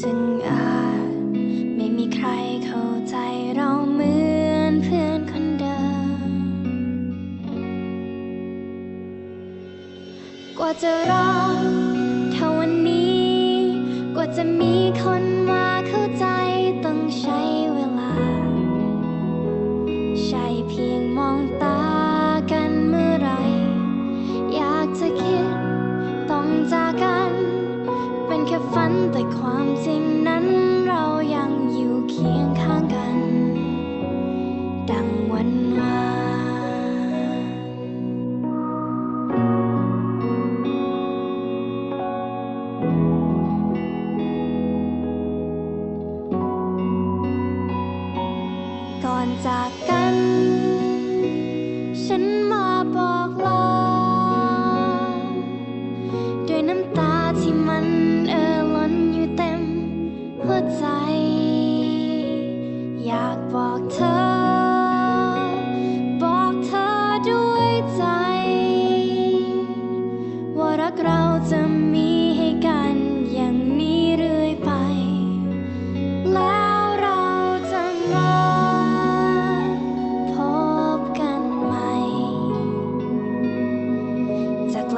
ซึ่งอาจไม่มีใครเข้าใจเราเหมือนเพื่อนคนเดิม กว่าจะรอเท่าวันนี้ กว่าจะมีคน ความจริงนั้นเรายังอยู่เคียงข้างกัน ดังวันวานก่อนจากกัน ฉัน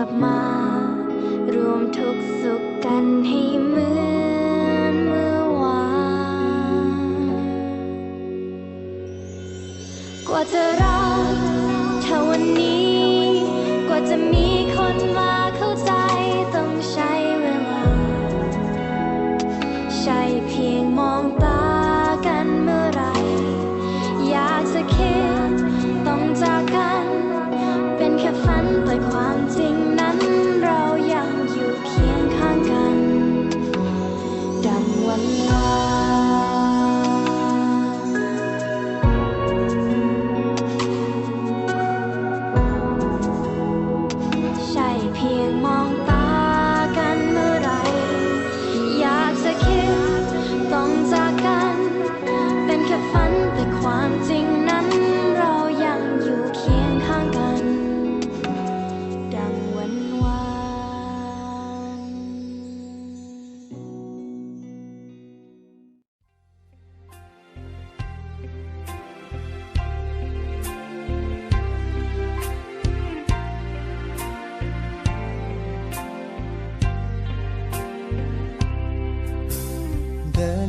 ลับมา รวมทุกสุขกันให้เหมือนเมื่อวาน กว่าจะรอ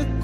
ก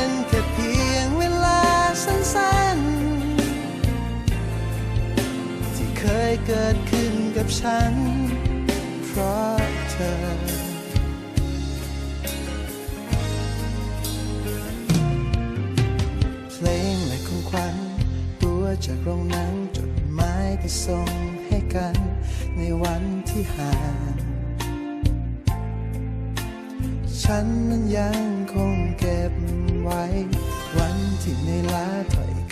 น เกิดขึ้นกับฉัน เพราะเธอ เพลงและของขวัญตัวจากโรงหนังจดหมายที่ส่งให้กัน ในวันที่ห่างฉันนั้นยังคงเก็บไว้ วันที่ในลาถอย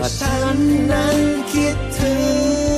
ว่าฉันนั้นคิดถึง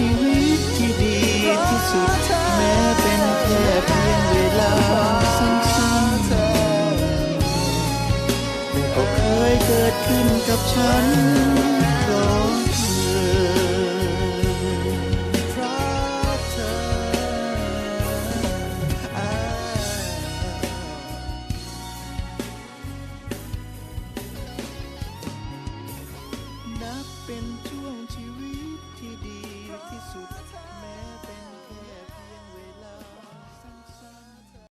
ชีวิตที่ดีที่สุด แม้เป็นแค่เพียงเวลาสั้นๆแต่ก็เคยเกิดขึ้นกับฉัน